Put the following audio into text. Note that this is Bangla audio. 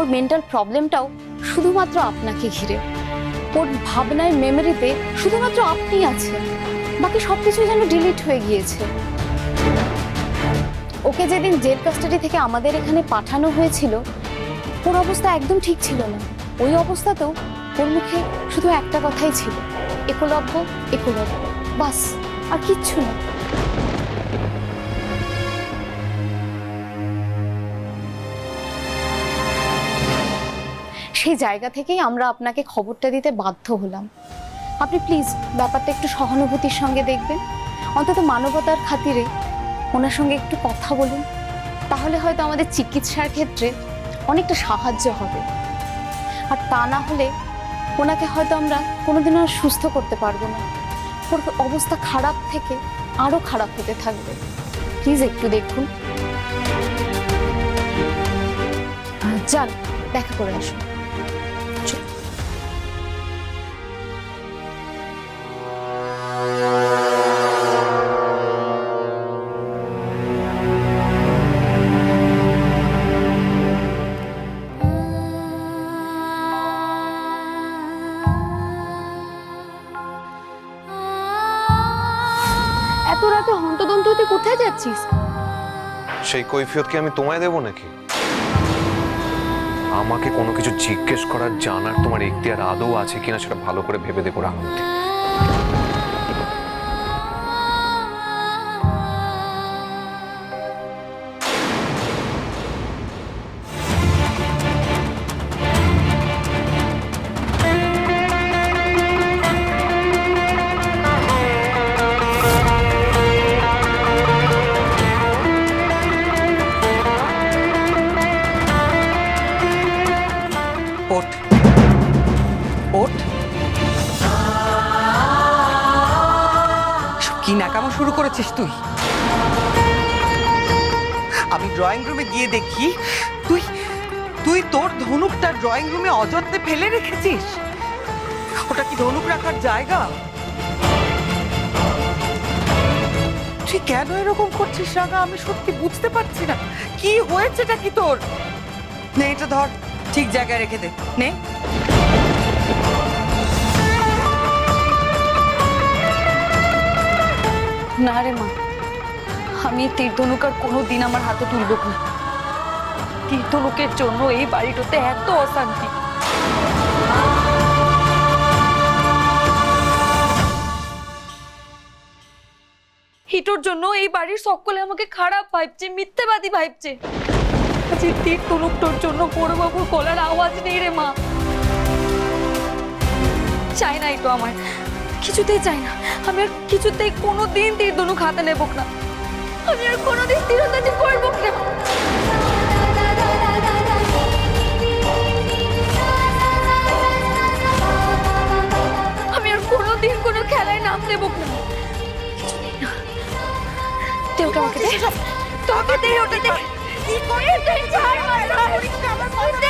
ওর মেন্টাল প্রবলেমটাও শুধুমাত্র আপনাকে ঘিরে। ওর ভাবনায় মেমোরিতে শুধুমাত্র আপনি আছেন। বাকি সব কিছু যেন ডিলিট হয়ে গিয়েছে। ওকে যেদিন জেল কাস্টাডি থেকে আমাদের এখানে পাঠানো হয়েছিল, ওর অবস্থা একদম ঠিক ছিল না। ওই অবস্থাতেও ওর মুখে শুধু একটা কথাই ছিল একলব্য একলব্য বাস, আর কিচ্ছু না। সেই জায়গা থেকেই আমরা আপনাকে খবরটা দিতে বাধ্য হলাম। আপনি প্লিজ ব্যাপারটা একটু সহানুভূতির সঙ্গে দেখবেন। অন্তত মানবতার খাতিরে ওনার সঙ্গে একটু কথা বলুন। তাহলে হয়তো আমাদের চিকিৎসার ক্ষেত্রে অনেকটা সাহায্য হবে। আর তা না হলে ওনাকে হয়তো আমরা কোনোদিনও আর সুস্থ করতে পারব না। ওর অবস্থা খারাপ থেকে আরও খারাপ হতে থাকবে। প্লিজ একটু দেখুন। যান, দেখা করে আসুন। এত রাতে হন্তদন্ত হতে কোথায় যাচ্ছিস? সেই কৈফিয়ত কি আমি তোমায় দেব নাকি? আমাকে কোনো কিছু জিজ্ঞেস করার জানার তোমার ইখতিয়ার আদৌ আছে কিনা সেটা ভালো করে ভেবে দেখো রাহমতি নাকামো শুরু করেছিস তুই। আমি ড্রয়িং রুমে গিয়ে দেখি, তুই তুই তোর ধনুকটা ড্রয়িং রুমে অযত্নে ফেলে রেখেছিস। ওটা কি ধনুক রাখার জায়গা? তুই কেন এরকম করছিস রাগা আমি সত্যি বুঝতে পারছি না। কি হয়েছেটা কি তোর? নে, এটা ধর, ঠিক জায়গায় রেখে দে। নে। না রে মা। আমি এই তীর্ধনুক কোনো দিন আমার হাতে তুলব না তীর্ধনুকের জন্য এই বাড়িটাতে এত অশান্তি। হিটোর জন্য এই বাড়ির সকলে আমাকে খারাপ ভাবছে, মিথ্যেবাদী ভাবছে। আজ এই তীর্ধনুকটোর জন্য বড়বাবুর গলার আওয়াজ নেই রে মা। চাই নাই তো আমার। কিছুতেই চাই না আমি আর কিছুতেই কোনো দিন তীর ধনুক হাতে নেব না আমি আর কোনোদিন তীরন্দাজি করব না আমি আর কোনোদিন কোনো খেলায় নাম নেব না। দে ওটা আমাকে দে তোকে দে ওটা দে কি করে তুই আমার